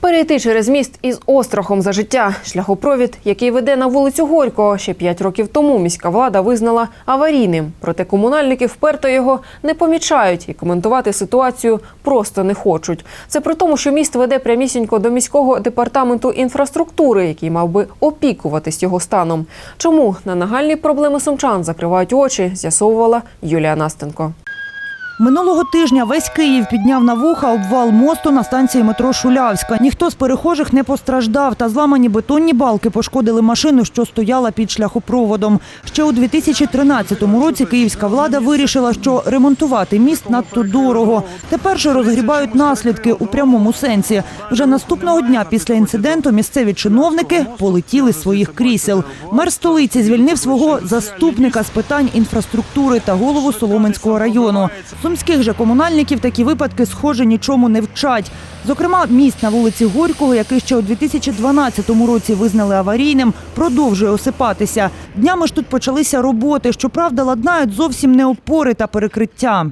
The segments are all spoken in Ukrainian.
Перейти через міст із острахом за життя. Шляхопровід, який веде на вулицю Горького, ще п'ять років тому міська влада визнала аварійним. Проте комунальники вперто його не помічають і коментувати ситуацію просто не хочуть. Це при тому, що міст веде прямісінько до міського департаменту інфраструктури, який мав би опікуватись його станом. Чому на нагальні проблеми сумчан закривають очі, з'ясовувала Юлія Настенко. Минулого тижня весь Київ підняв на вуха обвал мосту на станції метро Шулявська. Ніхто з перехожих не постраждав, та зламані бетонні балки пошкодили машину, що стояла під шляхопроводом. Ще у 2013 році київська влада вирішила, що ремонтувати міст надто дорого. Тепер же розгрібають наслідки у прямому сенсі. Вже наступного дня після інциденту місцеві чиновники полетіли з своїх крісел. Мер столиці звільнив свого заступника з питань інфраструктури та голову Соломенського району. Сумських же комунальників такі випадки, схоже, нічому не вчать. Зокрема, міст на вулиці Горького, який ще у 2012 році визнали аварійним, продовжує осипатися. Днями ж тут почалися роботи. Щоправда, ладнають зовсім не опори та перекриття.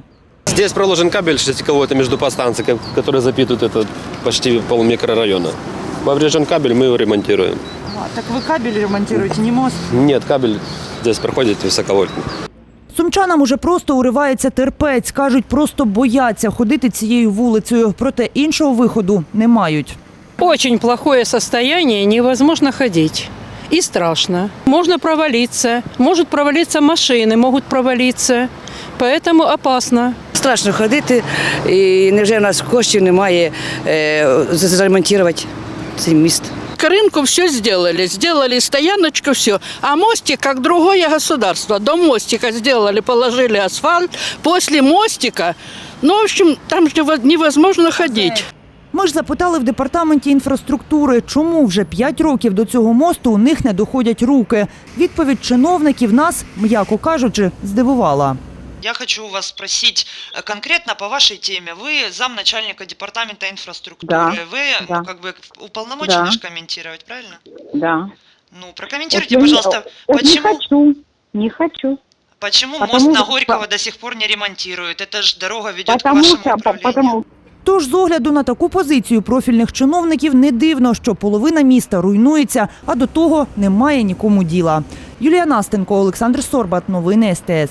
Здесь проложен кабель шестиковой, это между подстанцией, ко- который запитывает это почти полмикрорайона. Поврежден кабель, мы его ремонтируем. Так ви кабель ремонтуєте, не мост? Нет, кабель здесь проходит высоковольтный. Сумчанам уже просто уривається терпець. Кажуть, просто бояться ходити цією вулицею. Проте іншого виходу не мають. Очень плохое состояние, невозможно ходить. И страшно. Можно провалиться. Может провалиться машины, могут провалиться. Поэтому опасно. Страшно ходити, і невже в нас коштів немає е, заремонтувати цей міст. К рынку все сделали, сделали стояночку, все. А мостик, как другое государство, до мостика сделали, положили асфальт. После мостика, ну, в общем, там же нево- невозможно ходить. Ми ж запитали в департаменті інфраструктури, чому вже п'ять років до цього мосту у них не доходять руки. Відповідь чиновників нас, м'яко кажучи, здивувала. Я хочу у вас спросить э, конкретно по вашей теме. Вы замначальника департамента инфраструктуры. Да, Вы да. ну, как бы уполномочены Да. ж комментировать, правильно? Да. Ну, Вот прокомментируйте, я не- пожалуйста, вот не почему, хочу, не хочу. почему Потому мост на что- Горького до сих пор не ремонтируют? Это же дорога ведет к Потому вашему что, по- управлению. потому, Тож з огляду на таку позицію профільних чиновників не дивно, що половина міста руйнується, а до того немає нікому діла. Юлія Настенко, Олександр Сорбат. Новини СТС.